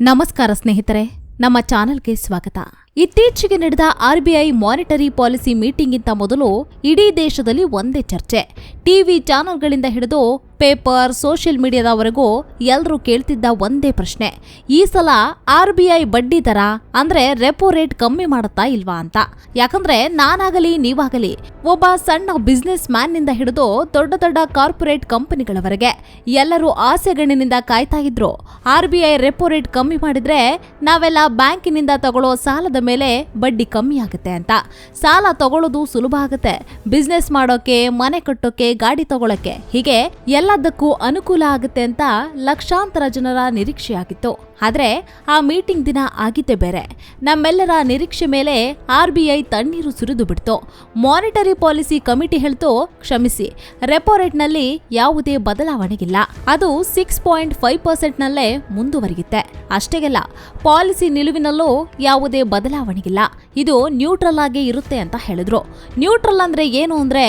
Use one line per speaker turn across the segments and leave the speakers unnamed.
ನಮಸ್ಕಾರ ಸ್ನೇಹಿತರೆ, ನಮ್ಮ ಚಾನೆಲ್ಗೆ ಸ್ವಾಗತ. ಇತ್ತೀಚೆಗೆ ನಡೆದ ಆರ್ಬಿಐ ಮಾನಿಟರಿ ಪಾಲಿಸಿ ಮೀಟಿಂಗ್ಗಿಂತ ಮೊದಲು ಇಡೀ ದೇಶದಲ್ಲಿ ಒಂದೇ ಚರ್ಚೆ. ಟಿವಿ ಚಾನೆಲ್ಗಳಿಂದ ಹಿಡಿದು ಪೇಪರ್ ಸೋಷಿಯಲ್ ಮೀಡಿಯಾದವರೆಗೂ ಎಲ್ಲರೂ ಕೇಳ್ತಿದ್ದ ಒಂದೇ ಪ್ರಶ್ನೆ, ಈ ಸಲ ಆರ್ ಬಿ ಐ ಬಡ್ಡಿ ದರ ಅಂದ್ರೆ ರೆಪೋ ರೇಟ್ ಕಮ್ಮಿ ಮಾಡುತ್ತಾ ಇಲ್ವಾ ಅಂತ. ಯಾಕಂದ್ರೆ ನಾನಾಗಲಿ ನೀವಾಗಲಿ, ಒಬ್ಬ ಸಣ್ಣ ಬಿಸ್ನೆಸ್ ಮ್ಯಾನ್ನಿಂದ ಹಿಡಿದು ದೊಡ್ಡ ದೊಡ್ಡ ಕಾರ್ಪೊರೇಟ್ ಕಂಪನಿಗಳವರೆಗೆ ಎಲ್ಲರೂ ಆಸೆಗಣ್ಣಿನಿಂದ ಕಾಯ್ತಾ ಇದ್ರು. R B I repo rate ಕಮ್ಮಿ ಮಾಡಿದ್ರೆ ನಾವೆಲ್ಲ ಬ್ಯಾಂಕಿನಿಂದ ತಗೊಳ್ಳೋ ಸಾಲದ ಮೇಲೆ ಬಡ್ಡಿ ಕಮ್ಮಿ ಆಗುತ್ತೆ ಅಂತ. ಸಾಲ ತಗೊಳ್ಳೋದು ಸುಲಭ ಆಗುತ್ತೆ. ಬಿಸ್ನೆಸ್ ಮಾಡೋಕೆ, ಮನೆ ಕಟ್ಟೋಕೆ, ಗಾಡಿ ತಗೊಳಕ್ಕೆ. ಹೀಗೆ ಎಲ್ಲದಕ್ಕೂ ಅನುಕೂಲ ಆಗುತ್ತೆ ಅಂತ ಲಕ್ಷಾಂತರ ಜನರ ನಿರೀಕ್ಷೆಯಾಗಿತ್ತು. ಆದ್ರೆ ಆ ಮೀಟಿಂಗ್ ದಿನ ಆಗಿದ್ದೇ ಬೇರೆ. ನಮ್ಮೆಲ್ಲರ ನಿರೀಕ್ಷೆ ಮೇಲೆ ಆರ್ ಬಿ ಐ ತಣ್ಣೀರು ಸುರಿದು ಬಿಡ್ತು. ಮಾನಿಟರಿ ಪಾಲಿಸಿ ಕಮಿಟಿ ಹೇಳ್ತು, ಕ್ಷಮಿಸಿ, ರೆಪೋ ರೇಟ್ನಲ್ಲಿ ಯಾವುದೇ ಬದಲಾವಣೆಗಿಲ್ಲ. ಅದು ಸಿಕ್ಸ್ ಪಾಯಿಂಟ್ ಫೈವ್ ಪರ್ಸೆಂಟ್ನಲ್ಲೇ ಮುಂದುವರಿಯುತ್ತೆ. ಅಷ್ಟೇಗೆಲ್ಲ, ಪಾಲಿಸಿ ನಿಲುವಿನಲ್ಲೂ ಯಾವುದೇ ಬದಲಾವಣೆಗಿಲ್ಲ. ಇದು ನ್ಯೂಟ್ರಲ್ ಆಗಿ ಇರುತ್ತೆ ಅಂತ ಹೇಳಿದ್ರು. ನ್ಯೂಟ್ರಲ್ ಅಂದರೆ ಏನು ಅಂದರೆ,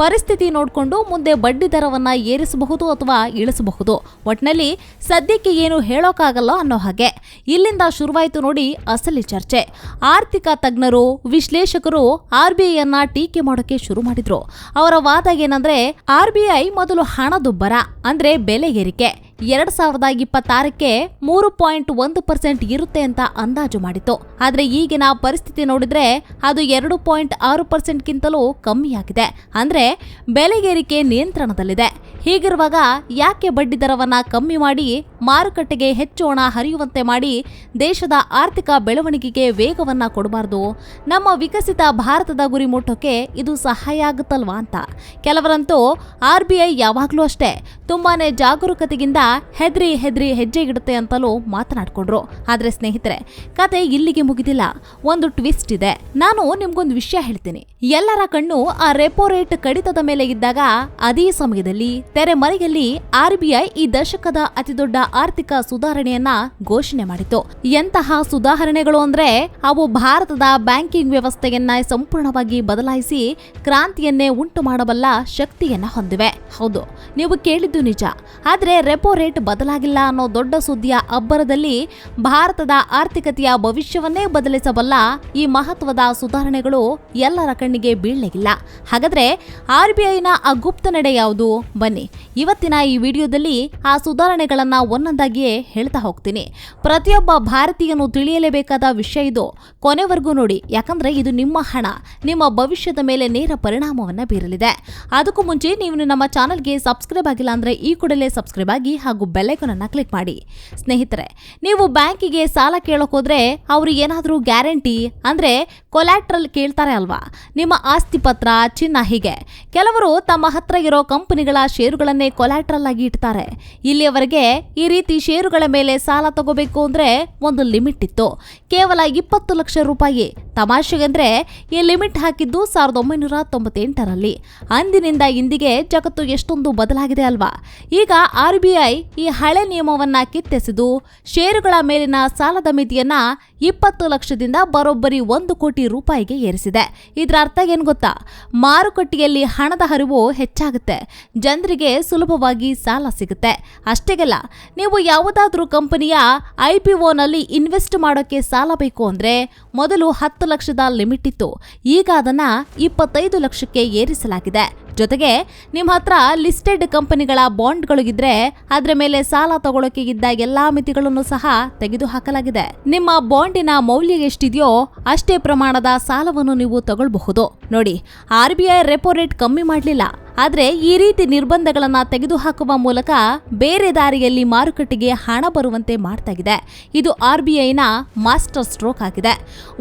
ಪರಿಸ್ಥಿತಿ ನೋಡಿಕೊಂಡು ಮುಂದೆ ಬಡ್ಡಿ ದರವನ್ನು ಏರಿಸಬಹುದು ಅಥವಾ ಇಳಿಸಬಹುದು. ಒಟ್ನಲ್ಲಿ ಸದ್ಯಕ್ಕೆ ಏನು ಹೇಳೋಕ್ಕಾಗಲ್ಲ ಅನ್ನೋ ಹಾಗೆ ಇಲ್ಲಿಂದ ಶುರುವಾಯಿತು ನೋಡಿ ಅಸಲಿ ಚರ್ಚೆ. ಆರ್ಥಿಕ ತಜ್ಞರು, ವಿಶ್ಲೇಷಕರು ಆರ್ ಬಿ ಐಯನ್ನ ಟೀಕೆ ಮಾಡೋಕೆ ಶುರು ಮಾಡಿದ್ರು. ಅವರ ವಾದ ಏನಂದ್ರೆ, ಆರ್ ಬಿ ಐ ಮೊದಲು ಹಣದುಬ್ಬರ, ಅಂದ್ರೆ ಬೆಲೆ ಏರಿಕೆ. ಎರಡ್ ಸಾವಿರದ ಇಪ್ಪತ್ತಾರಕ್ಕೆ ಮೂರು ಪಾಯಿಂಟ್ ಒಂದು ಪರ್ಸೆಂಟ್ ಇರುತ್ತೆ ಅಂತ ಅಂದಾಜು ಮಾಡಿತ್ತು. ಆದ್ರೆ ಈಗಿನ ಪರಿಸ್ಥಿತಿ ನೋಡಿದ್ರೆ ಅದು ಎರಡು ಪಾಯಿಂಟ್ ಆರು ಪರ್ಸೆಂಟ್ಗಿಂತಲೂ ಕಮ್ಮಿಯಾಗಿದೆ ಅಂದ್ರೆ ಬೆಲೆಗೇರಿಕೆ ನಿಯಂತ್ರಣದಲ್ಲಿದೆ. ಹೀಗಿರುವಾಗ ಯಾಕೆ ಬಡ್ಡಿ ದರವನ್ನ ಕಮ್ಮಿ ಮಾಡಿ ಮಾರುಕಟ್ಟೆಗೆ ಹೆಚ್ಚು ಹಣ ಹರಿಯುವಂತೆ ಮಾಡಿ ದೇಶದ ಆರ್ಥಿಕ ಬೆಳವಣಿಗೆಗೆ ವೇಗವನ್ನ ಕೊಡಬಾರ್ದು. ನಮ್ಮ ವಿಕಸಿತ ಭಾರತದ ಗುರಿ ಮುಟ್ಟೋಕೆ ಇದು ಸಹಾಯ ಆಗುತ್ತಲ್ವಾ ಅಂತ. ಕೆಲವರಂತೂ ಆರ್ ಬಿ ಐ ಯಾವಾಗಲೂ ಅಷ್ಟೇ ತುಂಬಾನೇ ಜಾಗರೂಕತೆಗಿಂತ ಹೆದ್ರಿ ಹೆದ್ರಿ ಹೆಜ್ಜೆ ಇಡುತ್ತೆ ಅಂತಲೂ ಮಾತನಾಡಿಕೊಂಡ್ರು. ಆದರೆ ಸ್ನೇಹಿತರೆ, ಕತೆ ಇಲ್ಲಿಗೆ ಮುಗಿದಿಲ್ಲ. ಒಂದು ಟ್ವಿಸ್ಟ್ ಇದೆ. ನಾನು ನಿಮ್ಗೊಂದು ವಿಷಯ ಹೇಳ್ತೀನಿ. ಎಲ್ಲರ ಕಣ್ಣು ಆ ರೆಪೋ ರೇಟ್ ಕಡಿತದ ಮೇಲೆ ಇದ್ದಾಗ, ಅದೇ ಸಮಯದಲ್ಲಿ, ತೆರೆಮರೆಯಲ್ಲಿ ಆರ್ ಬಿ ಐ ಈ ದಶಕದ ಅತಿದೊಡ್ಡ ಆರ್ಥಿಕ ಸುಧಾರಣೆಯನ್ನ ಘೋಷಣೆ ಮಾಡಿತು. ಎಂತಹ ಸುಧಾರಣೆಗಳು ಅಂದ್ರೆ ಅವು ಭಾರತದ ಬ್ಯಾಂಕಿಂಗ್ ವ್ಯವಸ್ಥೆಯನ್ನ ಸಂಪೂರ್ಣವಾಗಿ ಬದಲಾಯಿಸಿ ಕ್ರಾಂತಿಯನ್ನೇ ಉಂಟು ಮಾಡಬಲ್ಲ ಶಕ್ತಿಯನ್ನ ಹೊಂದಿವೆ. ಹೌದು, ನೀವು ಕೇಳಿದ್ದು ನಿಜ. ಆದ್ರೆ ರೆಪೋ ರೇಟ್ ಬದಲಾಗಿಲ್ಲ ಅನ್ನೋ ದೊಡ್ಡ ಸುದ್ದಿಯ ಅಬ್ಬರದಲ್ಲಿ ಭಾರತದ ಆರ್ಥಿಕತೆಯ ಭವಿಷ್ಯವನ್ನೇ ಬದಲಿಸಬಲ್ಲ ಈ ಮಹತ್ವದ ಸುಧಾರಣೆಗಳು ಎಲ್ಲರ ಕಣ್ಣಿಗೆ ಬೀಳಲಿಲ್ಲ ಹಾಗಾದ್ರೆ ಆರ್ ಬಿ ಐನ ಆ ಗುಪ್ತ ನಡೆ ಯಾವುದು? ಬನ್ನಿ, ಇವತ್ತಿನ ಈ ವಿಡಿಯೋದಲ್ಲಿ ಆ ಸುಧಾರಣೆಗಳನ್ನ ಒಂದೊಂದಾಗಿಯೇ ಹೇಳ್ತಾ ಹೋಗ್ತೀನಿ. ಪ್ರತಿಯೊಬ್ಬ ಭಾರತೀಯನು ತಿಳಿಯಲೇಬೇಕಾದ ವಿಷಯ ಇದು. ಕೊನೆವರೆಗೂ ನೋಡಿ, ಯಾಕಂದ್ರೆ ಇದು ನಿಮ್ಮ ಹಣ. ನಿಮ್ಮ ಭವಿಷ್ಯದ ಮೇಲೆ ನೇರ ಪರಿಣಾಮವನ್ನು ಬೀರಲಿದೆ. ಅದಕ್ಕೂ ಮುಂಚೆ ನೀವು ನಮ್ಮ ಚಾನಲ್ಗೆ ಸಬ್ಸ್ಕ್ರೈಬ್ ಆಗಿಲ್ಲ ಅಂದರೆ ಈ ಕೂಡಲೇ ಸಬ್ಸ್ಕ್ರೈಬ್ ಆಗಿ ಹಾಗೂ ಬೆಲ್ಲೈಕನನ್ನು ಕ್ಲಿಕ್ ಮಾಡಿ. ಸ್ನೇಹಿತರೆ, ನೀವು ಬ್ಯಾಂಕಿಗೆ ಸಾಲ ಕೇಳೋಕೋದ್ರೆ ಅವರು ಏನಾದರೂ ಗ್ಯಾರಂಟಿ, ಅಂದ್ರೆ ಕೊಲ್ಯಾಟ್ರಲ್ ಕೇಳ್ತಾರೆ ಅಲ್ವಾ? ನಿಮ್ಮ ಆಸ್ತಿ ಪತ್ರ, ಚಿನ್ನ ಹೀಗೆ. ಕೆಲವರು ತಮ್ಮ ಹತ್ರ ಇರೋ ಕಂಪನಿಗಳ ಷೇರುಗಳನ್ನೇ ಕೊಲ್ಯಾಟ್ರಲ್ ಆಗಿ ಇಡ್ತಾರೆ. ಇಲ್ಲಿಯವರೆಗೆ ಈ ರೀತಿ ಷೇರುಗಳ ಮೇಲೆ ಸಾಲ ತಗೋಬೇಕು ಅಂದ್ರೆ ಒಂದು ಲಿಮಿಟ್ ಇತ್ತು. ಕೇವಲ ಇಪ್ಪತ್ತು ಲಕ್ಷ ರೂಪಾಯಿ. ತಮಾಷೆಗಂದ್ರೆ ಈ ಲಿಮಿಟ್ ಹಾಕಿದ್ದು ಸಾವಿರದ ಒಂಬೈನೂರ ತೊಂಬತ್ತೆಂಟರಲ್ಲಿ. ಅಂದಿನಿಂದ ಇಂದಿಗೆ ಜಗತ್ತು ಎಷ್ಟೊಂದು ಬದಲಾಗಿದೆ ಅಲ್ವಾ? ಈಗ ಆರ್ ಬಿ ಐ ಈ ಹಳೆ ನಿಯಮವನ್ನ ಕಿತ್ತೆಸೆದು, ಷೇರುಗಳ ಮೇಲಿನ ಸಾಲದ ಮಿತಿಯನ್ನ ಇಪ್ಪತ್ತು ಲಕ್ಷದಿಂದ ಬರೋಬ್ಬರಿ ಒಂದು ಕೋಟಿ ರೂಪಾಯಿಗೆ ಏರಿಸಿದೆ. ಇದರ ಅರ್ಥ ಏನು ಗೊತ್ತಾ? ಮಾರುಕಟ್ಟೆಯಲ್ಲಿ ಹಣದ ಹರಿವು ಹೆಚ್ಚಾಗುತ್ತೆ. ಜನರಿಗೆ ಸುಲಭವಾಗಿ ಸಾಲ ಸಿಗುತ್ತೆ. ಅಷ್ಟೇಗಲ್ಲ, ನೀವು ಯಾವುದಾದ್ರೂ ಕಂಪನಿಯ ಐ ಪಿ ಒನಲ್ಲಿ ಇನ್ವೆಸ್ಟ್ ಮಾಡೋಕ್ಕೆ ಸಾಲ ಬೇಕು ಅಂದರೆ ಮೊದಲು ಹತ್ತು ಲಕ್ಷದ ಲಿಮಿಟ್ ಇತ್ತು. ಈಗ ಅದನ್ನು ಇಪ್ಪತ್ತೈದು ಲಕ್ಷಕ್ಕೆ ಏರಿಸಲಾಗಿದೆ. ಜೊತೆಗೆ ನಿಮ್ಮ ಹತ್ರ ಲಿಸ್ಟೆಡ್ ಕಂಪನಿಗಳ ಬಾಂಡ್ಗಳು ಇದ್ರೆ ಅದರ ಮೇಲೆ ಸಾಲ ತಗೊಳ್ಳೋಕೆ ಇದ್ದ ಎಲ್ಲಾ ಮಿತಿಗಳನ್ನು ಸಹ ತೆಗೆದುಹಾಕಲಾಗಿದೆ. ನಿಮ್ಮ ಬಾಂಡಿನ ಮೌಲ್ಯ ಎಷ್ಟಿದೆಯೋ ಅಷ್ಟೇ ಪ್ರಮಾಣದ ಸಾಲವನ್ನು ನೀವು ತಗೊಳ್ಬಹುದು. ನೋಡಿ, R B I repo rate ಕಮ್ಮಿ ಮಾಡಲಿಲ್ಲ. ಆದ್ರೆ ಈ ರೀತಿ ನಿರ್ಬಂಧಗಳನ್ನು ತೆಗೆದುಹಾಕುವ ಮೂಲಕ ಬೇರೆ ದಾರಿಯಲ್ಲಿ ಮಾರುಕಟ್ಟೆಗೆ ಹಣ ಬರುವಂತೆ ಮಾಡ್ತಾ ಇದೆ ಇದು ಆರ್ ಬಿ ಐನ ಮಾಸ್ಟರ್ ಸ್ಟ್ರೋಕ್ ಆಗಿದೆ.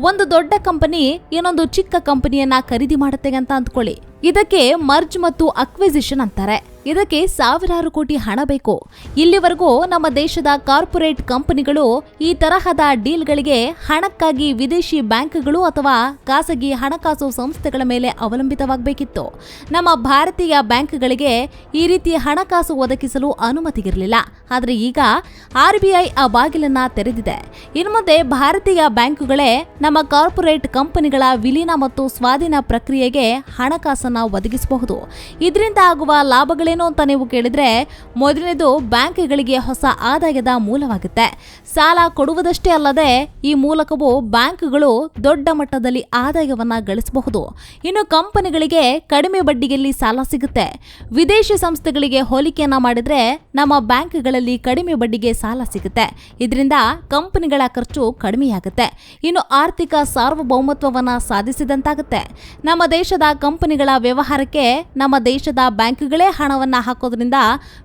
ಒಂದು ದೊಡ್ಡ ಕಂಪನಿ ಇನ್ನೊಂದು ಚಿಕ್ಕ ಕಂಪನಿಯನ್ನ ಖರೀದಿ ಮಾಡುತ್ತೆ ಅಂತ ಅಂದ್ಕೊಳ್ಳಿ. ಇದಕ್ಕೆ ಮರ್ಜ್ ಮತ್ತು ಅಕ್ವಿಸಿಷನ್ ಅಂತಾರೆ. ಇದಕ್ಕೆ ಸಾವಿರಾರು ಕೋಟಿ ಹಣ ಬೇಕು. ಇಲ್ಲಿವರೆಗೂ ನಮ್ಮ ದೇಶದ ಕಾರ್ಪೊರೇಟ್ ಕಂಪನಿಗಳು ಈ ತರಹದ ಡೀಲ್ಗಳಿಗೆ ಹಣಕ್ಕಾಗಿ ವಿದೇಶಿ ಬ್ಯಾಂಕ್ಗಳು ಅಥವಾ ಖಾಸಗಿ ಹಣಕಾಸು ಸಂಸ್ಥೆಗಳ ಮೇಲೆ ಅವಲಂಬಿತವಾಗಬೇಕಿತ್ತು. ನಮ್ಮ ಭಾರತೀಯ ಬ್ಯಾಂಕ್ಗಳಿಗೆ ಈ ರೀತಿ ಹಣಕಾಸು ಒದಗಿಸಲು ಅನುಮತಿ ಇರಲಿಲ್ಲ ಆದರೆ ಈಗ ಆರ್ಬಿಐ ಆ ಬಾಗಿಲನ್ನ ತೆರೆದಿದೆ. ಇನ್ನು ಮುಂದೆ ಭಾರತೀಯ ಬ್ಯಾಂಕುಗಳೇ ನಮ್ಮ ಕಾರ್ಪೊರೇಟ್ ಕಂಪನಿಗಳ ವಿಲೀನ ಮತ್ತು ಸ್ವಾಧೀನ ಪ್ರಕ್ರಿಯೆಗೆ ಹಣಕಾಸನ್ನ ಒದಗಿಸಬಹುದು. ಇದರಿಂದ ಆಗುವ ಲಾಭಗಳೇನು? ಏನು ಅಂತ ನೀವು ಕೇಳಿದ್ರೆ ಮೊದಲನೇದು ಬ್ಯಾಂಕ್ಗಳಿಗೆ ಹೊಸ ಆದಾಯದ ಮೂಲವಾಗುತ್ತೆ. ಸಾಲ ಕೊಡುವುದಷ್ಟೇ ಅಲ್ಲದೆ ಈ ಮೂಲಕವೂ ಬ್ಯಾಂಕ್ಗಳು ದೊಡ್ಡ ಮಟ್ಟದಲ್ಲಿ ಆದಾಯವನ್ನ ಗಳಿಸಬಹುದು. ಇನ್ನು ಕಂಪನಿಗಳಿಗೆ ಕಡಿಮೆ ಬಡ್ಡಿಯಲ್ಲಿ ಸಾಲ ಸಿಗುತ್ತೆ. ವಿದೇಶಿ ಸಂಸ್ಥೆಗಳಿಗೆ ಹೋಲಿಕೆಯನ್ನ ಮಾಡಿದ್ರೆ ನಮ್ಮ ಬ್ಯಾಂಕ್ಗಳಲ್ಲಿ ಕಡಿಮೆ ಬಡ್ಡಿಗೆ ಸಾಲ ಸಿಗುತ್ತೆ. ಇದರಿಂದ ಕಂಪನಿಗಳ ಖರ್ಚು ಕಡಿಮೆಯಾಗುತ್ತೆ. ಇನ್ನು ಆರ್ಥಿಕ ಸಾರ್ವಭೌಮತ್ವವನ್ನ ಸಾಧಿಸಿದಂತಾಗುತ್ತೆ. ನಮ್ಮ ದೇಶದ ಕಂಪನಿಗಳ ವ್ಯವಹಾರಕ್ಕೆ ನಮ್ಮ ದೇಶದ ಬ್ಯಾಂಕ್ಗಳೇ ಹಣವನ್ನ ಹಾಕೋದ್ರಿಂದ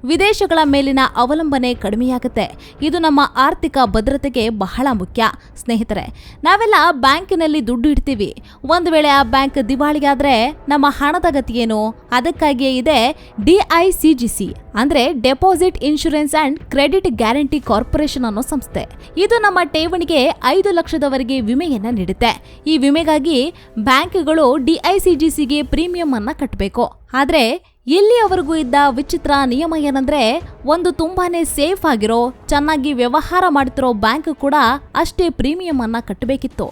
ವಿದೇಶಗಳ ಮೇಲಿನ ಅವಲಂಬನೆ ಕಡಿಮೆಯಾಗುತ್ತೆ. ಇದು ನಮ್ಮ ಆರ್ಥಿಕ ಭದ್ರತೆಗೆ ಬಹಳ ಮುಖ್ಯ. ಸ್ನೇಹಿತರೆ, ನಾವೆಲ್ಲ ಬ್ಯಾಂಕಿನಲ್ಲಿ ದುಡ್ಡು ಇಡ್ತೀವಿ. ಒಂದು ವೇಳೆ ಆ ಬ್ಯಾಂಕ್ ದಿವಾಳಿಯಾದ್ರೆ ನಮ್ಮ ಹಣದ ಗತಿ ಏನು? ಅದಕ್ಕಾಗಿಯೇ ಇದೆ ಡಿಐಸಿಜಿಸಿ ಅಂದ್ರೆ deposit insurance and credit guarantee corporation ಅನ್ನೋ ಸಂಸ್ಥೆ. ಇದು ನಮ್ಮ ಠೇವಣಿಗೆ ಐದು ಲಕ್ಷದವರೆಗೆ ವಿಮೆಯನ್ನ ನೀಡುತ್ತೆ. ಈ ವಿಮೆಗಾಗಿ ಬ್ಯಾಂಕ್ಗಳು ಡಿಐಸಿಜಿಸಿಗೆ ಪ್ರೀಮಿಯಂ ಅನ್ನ ಕಟ್ಟಬೇಕು ಆದ್ರೆ ಇಲ್ಲಿಯವರೆಗೂ ಇದ್ದ ವಿಚಿತ್ರ ನಿಯಮ ಏನಂದ್ರೆ, ಒಂದು ತುಂಬಾನೇ ಸೇಫ್ ಆಗಿರೋ, ಚೆನ್ನಾಗಿ ವ್ಯವಹಾರ ಮಾಡ್ತಿರೋ ಬ್ಯಾಂಕ್ ಕೂಡ ಅಷ್ಟೇ ಪ್ರೀಮಿಯಂ ಅನ್ನ ಕಟ್ಟಬೇಕಿತ್ತು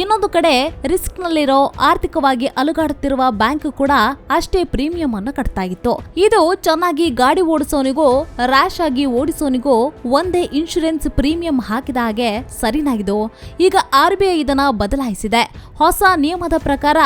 ಇನ್ನೊಂದು ಕಡೆ ರಿಸ್ಕ್ ನಲ್ಲಿರೋ ಆರ್ಥಿಕವಾಗಿ ಅಲುಗಾಡುತ್ತಿರುವ ಬ್ಯಾಂಕ್ ಕೂಡ ಅಷ್ಟೇ ಪ್ರೀಮಿಯಂ ಅನ್ನ ಕಟ್ತಾ ಇತ್ತು. ಇದು ಚೆನ್ನಾಗಿ ಗಾಡಿ ಓಡಿಸೋನಿಗೂ ರ್ಯಾಶ್ ಆಗಿ ಓಡಿಸೋನಿಗೂ ಒಂದೇ ಇನ್ಶೂರೆನ್ಸ್ ಪ್ರೀಮಿಯಂ ಹಾಕಿದ ಹಾಗೆ ಸರಿನಾಗಿದ್ದು, ಈಗ ಆರ್ ಬಿ ಐ ಇದನ್ನ ಬದಲಾಯಿಸಿದೆ. ಹೊಸ ನಿಯಮದ ಪ್ರಕಾರ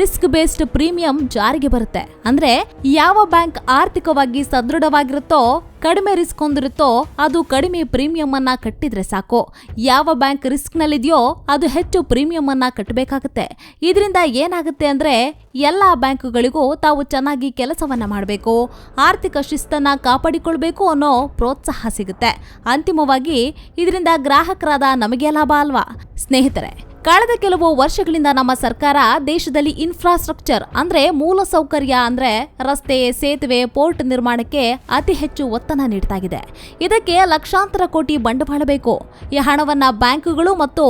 ರಿಸ್ಕ್ ಬೇಸ್ಡ್ ಪ್ರೀಮಿಯಂ ಜಾರಿಗೆ ಬರುತ್ತೆ. ಅಂದ್ರೆ ಯಾವ ಬ್ಯಾಂಕ್ ಆರ್ಥಿಕವಾಗಿ ಸದೃಢವಾಗಿರುತ್ತೋ, ಕಡಿಮೆ ರಿಸ್ಕ್ ಹೊಂದಿರುತ್ತೋ, ಅದು ಕಡಿಮೆ ಪ್ರೀಮಿಯಂ ಅನ್ನ ಕಟ್ಟಿದ್ರೆ ಸಾಕು. ಯಾವ ಬ್ಯಾಂಕ್ ರಿಸ್ಕ್ ನಲ್ಲಿದೆಯೋ ಅದು ಹೆಚ್ಚು ಪ್ರೀಮಿಯಂ ಅನ್ನ ಕಟ್ಟಬೇಕಾಗುತ್ತೆ. ಇದರಿಂದ ಏನಾಗುತ್ತೆ ಅಂದ್ರೆ, ಎಲ್ಲ ಬ್ಯಾಂಕುಗಳಿಗೂ ತಾವು ಚೆನ್ನಾಗಿ ಕೆಲಸವನ್ನ ಮಾಡಬೇಕು. ಆರ್ಥಿಕ ಶಿಸ್ತನ್ನ ಕಾಪಾಡಿಕೊಳ್ಬೇಕು ಅನ್ನೋ ಪ್ರೋತ್ಸಾಹ ಸಿಗುತ್ತೆ. ಅಂತಿಮವಾಗಿ, ಇದರಿಂದ ಗ್ರಾಹಕರಾದ ನಮಗೆ ಲಾಭ ಅಲ್ವಾ? ಸ್ನೇಹಿತರೆ ಕಳೆದ ಕೆಲವು ವರ್ಷಗಳಿಂದ ನಮ್ಮ ಸರ್ಕಾರ ದೇಶದಲ್ಲಿ ಇನ್ಫ್ರಾಸ್ಟ್ರಕ್ಚರ್ ಅಂದ್ರೆ ಮೂಲಸೌಕರ್ಯ ಅಂದ್ರೆ ರಸ್ತೆ, ಸೇತುವೆ ಪೋರ್ಟ್ ನಿರ್ಮಾಣಕ್ಕೆ ಅತಿ ಹೆಚ್ಚು ಒತ್ತನ ನೀಡ್ತಾ ಇದೆ ಇದಕ್ಕೆ ಲಕ್ಷಾಂತರ ಕೋಟಿ ಬಂಡವಾಳ ಬೇಕು ಈ ಹಣವನ್ನ ಬ್ಯಾಂಕುಗಳು ಮತ್ತು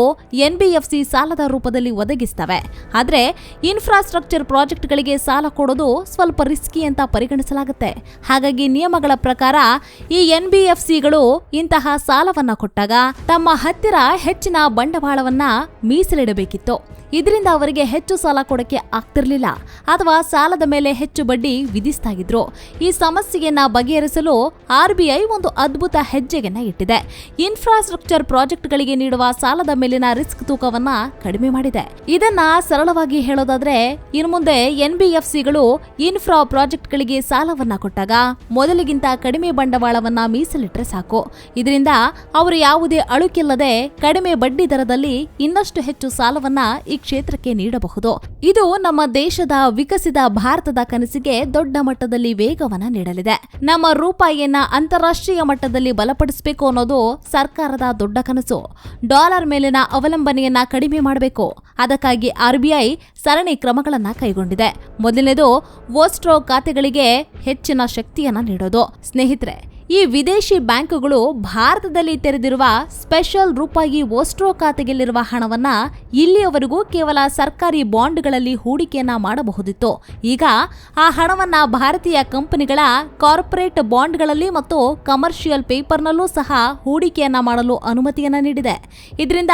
ಎನ್ಬಿಎಫ್ಸಿ ಸಾಲದ ರೂಪದಲ್ಲಿ ಒದಗಿಸ್ತವೆ. ಆದ್ರೆ ಇನ್ಫ್ರಾಸ್ಟ್ರಕ್ಚರ್ ಪ್ರಾಜೆಕ್ಟ್ಗಳಿಗೆ ಸಾಲ ಕೊಡೋದು ಸ್ವಲ್ಪ ರಿಸ್ಕಿ ಅಂತ ಪರಿಗಣಿಸಲಾಗುತ್ತೆ. ಹಾಗಾಗಿ ನಿಯಮಗಳ ಪ್ರಕಾರ ಈ ಎನ್ಬಿಎಫ್ಸಿಗಳು ಇಂತಹ ಸಾಲವನ್ನ ಕೊಟ್ಟಾಗ ತಮ್ಮ ಹತ್ತಿರ ಹೆಚ್ಚಿನ ಬಂಡವಾಳವನ್ನ ಮೀಸಲಿಡಬೇಕಿತ್ತು. ಇದರಿಂದ ಅವರಿಗೆ ಹೆಚ್ಚು ಸಾಲ ಕೊಡಕ್ಕೆ ಆಗ್ತಿರ್ಲಿಲ್ಲ. ಅಥವಾ ಸಾಲದ ಮೇಲೆ ಹೆಚ್ಚು ಬಡ್ಡಿ ವಿಧಿಸ್ತಾ ಇದ್ರು ಈ ಸಮಸ್ಯೆಯನ್ನ ಬಗೆಹರಿಸಲು ಆರ್ಬಿಐ ಒಂದು ಅದ್ಭುತ ಹೆಜ್ಜೆಯನ್ನ ಇಟ್ಟಿದೆ. ಇನ್ಫ್ರಾಸ್ಟ್ರಕ್ಚರ್ ಪ್ರಾಜೆಕ್ಟ್ಗಳಿಗೆ ನೀಡುವ ಸಾಲದ ಮೇಲಿನ ರಿಸ್ಕ್ ತೂಕವನ್ನ ಕಡಿಮೆ ಮಾಡಿದೆ. ಇದನ್ನ ಸರಳವಾಗಿ ಹೇಳೋದಾದ್ರೆ, ಇನ್ನು ಮುಂದೆ ಎನ್ಬಿಎಫ್ಸಿಗಳು ಇನ್ಫ್ರಾ ಪ್ರಾಜೆಕ್ಟ್ಗಳಿಗೆ ಸಾಲವನ್ನ ಕೊಟ್ಟಾಗ ಮೊದಲಿಗಿಂತ ಕಡಿಮೆ ಬಂಡವಾಳವನ್ನ ಮೀಸಲಿಟ್ರೆ ಸಾಕು. ಇದರಿಂದ ಅವರು ಯಾವುದೇ ಅಳುಕಿಲ್ಲದೆ ಕಡಿಮೆ ಬಡ್ಡಿ ದರದಲ್ಲಿ ಇನ್ನಷ್ಟು ಹೆಚ್ಚು ಸಾಲವನ್ನ ಈ ಕ್ಷೇತ್ರಕ್ಕೆ ನೀಡಬಹುದು? ಇದು ನಮ್ಮ ದೇಶದ ವಿಕಸಿತ ಭಾರತದ ಕನಸಿಗೆ ದೊಡ್ಡ ಮಟ್ಟದಲ್ಲಿ ವೇಗವನ್ನ ನೀಡಲಿದೆ. ನಮ್ಮ ರೂಪಾಯಿಯನ್ನ ಅಂತಾರಾಷ್ಟ್ರೀಯ ಮಟ್ಟದಲ್ಲಿ ಬಲಪಡಿಸಬೇಕು ಅನ್ನೋದು ಸರ್ಕಾರದ ದೊಡ್ಡ ಕನಸು. ಡಾಲರ್ ಮೇಲಿನ ಅವಲಂಬನೆಯನ್ನ ಕಡಿಮೆ ಮಾಡಬೇಕು. ಅದಕ್ಕಾಗಿ ಆರ್ಬಿಐ ಸರಣಿ ಕ್ರಮಗಳನ್ನ ಕೈಗೊಂಡಿದೆ. ಮೊದಲನೇದು, ವೋಸ್ಟ್ರೋ ಖಾತೆಗಳಿಗೆ ಹೆಚ್ಚಿನ ಶಕ್ತಿಯನ್ನ ನೀಡೋದು. ಸ್ನೇಹಿತರೆ ಈ ವಿದೇಶಿ ಬ್ಯಾಂಕುಗಳು ಭಾರತದಲ್ಲಿ ತೆರೆದಿರುವ ಸ್ಪೆಷಲ್ ರೂಪಾಯಿ ಓಸ್ಟ್ರೋ ಖಾತೆಯಲ್ಲಿರುವ ಹಣವನ್ನ ಇಲ್ಲಿಯವರೆಗೂ ಕೇವಲ ಸರ್ಕಾರಿ ಬಾಂಡ್ಗಳಲ್ಲಿ ಹೂಡಿಕೆಯನ್ನ ಮಾಡಬಹುದಿತ್ತು. ಈಗ ಆ ಹಣವನ್ನ ಭಾರತೀಯ ಕಂಪನಿಗಳ ಕಾರ್ಪೊರೇಟ್ ಬಾಂಡ್ಗಳಲ್ಲಿ ಮತ್ತು ಕಮರ್ಷಿಯಲ್ ಪೇಪರ್ನಲ್ಲೂ ಸಹ ಹೂಡಿಕೆಯನ್ನ ಮಾಡಲು ಅನುಮತಿಯನ್ನ ನೀಡಿದೆ. ಇದರಿಂದ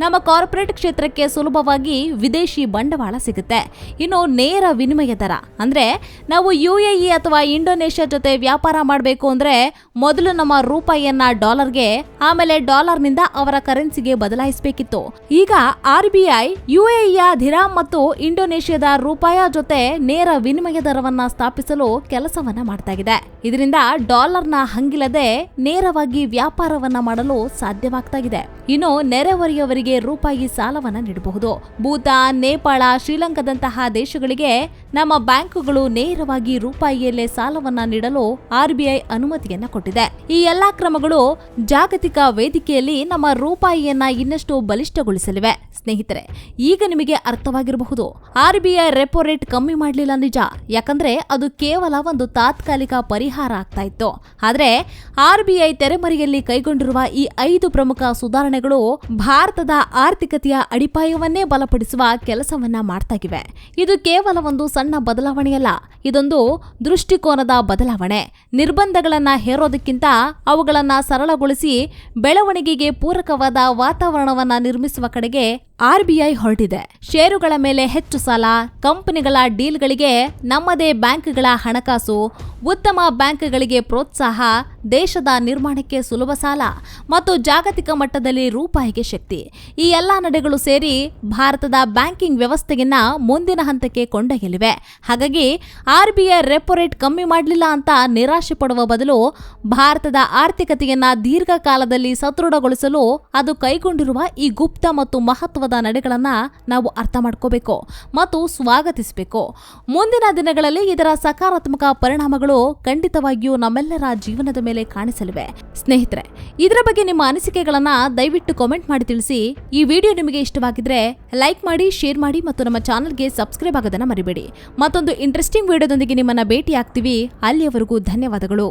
ನಮ್ಮ ಕಾರ್ಪೊರೇಟ್ ಕ್ಷೇತ್ರಕ್ಕೆ ಸುಲಭವಾಗಿ ವಿದೇಶಿ ಬಂಡವಾಳ ಸಿಗುತ್ತೆ. ಇನ್ನು ನೇರ ವಿನಿಮಯ ದರ, ಅಂದ್ರೆ ನಾವು ಯು ಅಥವಾ ಇಂಡೋನೇಷ್ಯಾ ಜೊತೆ ವ್ಯಾಪಾರ ಮಾಡಬೇಕು ಅಂದ್ರೆ ಮೊದಲು ನಮ್ಮ ರೂಪಾಯಿಯನ್ನ ಡಾಲರ್ಗೆ, ಆಮೇಲೆ ಡಾಲರ್ನಿಂದ ಅವರ ಕರೆನ್ಸಿಗೆ ಬದಲಾಯಿಸಬೇಕಿತ್ತು. ಈಗ ಆರ್ ಬಿ ಐ ಯುಎಇಯ ಧಿರಾಮ್ ಮತ್ತು ಇಂಡೋನೇಷ್ಯಾದ ರೂಪಾಯ ಜೊತೆ ನೇರ ವಿನಿಮಯ ದರವನ್ನ ಸ್ಥಾಪಿಸಲು ಕೆಲಸವನ್ನ ಮಾಡ್ತಾ ಇದೆ ಇದರಿಂದ ಡಾಲರ್ನ ಹಂಗಿಲ್ಲದೆ ನೇರವಾಗಿ ವ್ಯಾಪಾರವನ್ನ ಮಾಡಲು ಸಾಧ್ಯವಾಗ್ತಾ ಇದೆ ಇನ್ನು ನೆರೆಹೊರೆಯವರಿಗೆ ರೂಪಾಯಿ ಸಾಲವನ್ನು ನೀಡಬಹುದು. ಭೂತಾನ್, ನೇಪಾಳ, ಶ್ರೀಲಂಕಾದಂತಹ ದೇಶಗಳಿಗೆ ನಮ್ಮ ಬ್ಯಾಂಕುಗಳು ನೇರವಾಗಿ ರೂಪಾಯಿಯಲ್ಲೇ ಸಾಲವನ್ನ ನೀಡಲು ಆರ್ಬಿಐ ಅನುಮತಿಯನ್ನ ಕೊಟ್ಟಿದೆ. ಈ ಎಲ್ಲಾ ಕ್ರಮಗಳು ಜಾಗತಿಕ ವೇದಿಕೆಯಲ್ಲಿ ನಮ್ಮ ರೂಪಾಯಿಯನ್ನ ಇನ್ನಷ್ಟು ಬಲಿಷ್ಠಗೊಳಿಸಲಿವೆ. ಸ್ನೇಹಿತರೆ, ಈಗ ನಿಮಗೆ ಅರ್ಥವಾಗಿರಬಹುದು. ಆರ್ಬಿಐ ರೆಪೋ ರೇಟ್ ಕಮ್ಮಿ ಮಾಡಲಿಲ್ಲ ನಿಜ. ಯಾಕಂದ್ರೆ ಅದು ಕೇವಲ ಒಂದು ತಾತ್ಕಾಲಿಕ ಪರಿಹಾರ ಆಗ್ತಾ ಇತ್ತು. ಆದ್ರೆ ಆರ್ಬಿಐ ತೆರೆಮರೆಯಲ್ಲಿ ಕೈಗೊಂಡಿರುವ ಈ ಐದು ಪ್ರಮುಖ ಸುಧಾರಣೆಗಳು ಭಾರತದ ಆರ್ಥಿಕತೆಯ ಅಡಿಪಾಯವನ್ನೇ ಬಲಪಡಿಸುವ ಕೆಲಸವನ್ನ ಮಾಡ್ತಾಗಿವೆ. ಇದು ಕೇವಲ ಒಂದು ಸಣ್ಣ ಬದಲಾವಣೆಯಲ್ಲ, ಇದೊಂದು ದೃಷ್ಟಿಕೋನದ ಬದಲಾವಣೆ. ನಿರ್ಬಂಧಗಳನ್ನ ಹೇರೋದಕ್ಕಿಂತ ಅವುಗಳನ್ನ ಸರಳಗೊಳಿಸಿ ಬೆಳವಣಿಗೆಗೆ ಪೂರಕವಾದ ವಾತಾವರಣವನ್ನ ನಿರ್ಮಿಸುವ ಕಡೆಗೆ ಆರ್ಬಿಐ ಹೊರಟಿದೆ. ಷೇರುಗಳ ಮೇಲೆ ಹೆಚ್ಚು ಸಾಲ, ಕಂಪನಿಗಳ ಡೀಲ್ಗಳಿಗೆ ನಮ್ಮದೇ ಬ್ಯಾಂಕ್ಗಳ ಹಣಕಾಸು, ಉತ್ತಮ ಬ್ಯಾಂಕ್ಗಳಿಗೆ ಪ್ರೋತ್ಸಾಹ, ದೇಶದ ನಿರ್ಮಾಣಕ್ಕೆ ಸುಲಭ ಸಾಲ ಮತ್ತು ಜಾಗತಿಕ ಮಟ್ಟದಲ್ಲಿ ರೂಪಾಯಿಗೆ ಶಕ್ತಿ. ಈ ಎಲ್ಲ ನಡೆಗಳು ಸೇರಿ ಭಾರತದ ಬ್ಯಾಂಕಿಂಗ್ ವ್ಯವಸ್ಥೆಯನ್ನ ಮುಂದಿನ ಹಂತಕ್ಕೆ ಕೊಂಡೊಯ್ಯಲಿವೆ. ಹಾಗಾಗಿ ಆರ್ಬಿಐ ರೆಪೋ ರೇಟ್ ಕಮ್ಮಿ ಮಾಡಲಿಲ್ಲ ಅಂತ ನಿರಾಶೆ ಪಡುವ ಬದಲು ಭಾರತದ ಆರ್ಥಿಕತೆಯನ್ನ ದೀರ್ಘಕಾಲದಲ್ಲಿ ಸದೃಢಗೊಳಿಸಲು ಅದು ಕೈಗೊಂಡಿರುವ ಈ ಗುಪ್ತ ಮತ್ತು ಮಹತ್ವದ ನಡೆಗಳನ್ನು ನಾವು ಅರ್ಥ ಮಾಡ್ಕೋಬೇಕು ಮತ್ತು ಸ್ವಾಗತಿಸಬೇಕು. ಮುಂದಿನ ದಿನಗಳಲ್ಲಿ ಇದರ ಸಕಾರಾತ್ಮಕ ಪರಿಣಾಮಗಳು ಖಂಡಿತವಾಗಿಯೂ ನಮ್ಮೆಲ್ಲರ ಜೀವನದ ಮೇಲೆ ಕಾಣಿಸಲಿವೆ. ಸ್ನೇಹಿತರೆ, ಇದರ ಬಗ್ಗೆ ನಿಮ್ಮ ಅನಿಸಿಕೆಗಳನ್ನು ದಯವಿಟ್ಟು ಕಾಮೆಂಟ್ ಮಾಡಿ ತಿಳಿಸಿ. ಈ ವಿಡಿಯೋ ನಿಮಗೆ ಇಷ್ಟವಾಗಿದ್ರೆ ಲೈಕ್ ಮಾಡಿ ಶೇರ್ ಮಾಡಿ ಮತ್ತು ನಮ್ಮ ಚಾನಲ್ಗೆ ಸಬ್ಸ್ಕ್ರೈಬ್ ಆಗೋದನ್ನು ಮರಿಬೇಡಿ. ಮತ್ತೊಂದು ಇಂಟ್ರೆಸ್ಟಿಂಗ್ ವಿಡಿಯೋದೊಂದಿಗೆ ನಿಮ್ಮನ್ನು ಭೇಟಿ ಆಗ್ತೀವಿ ಅಲ್ಲಿಯವರೆಗೂ ಧನ್ಯವಾದಗಳು.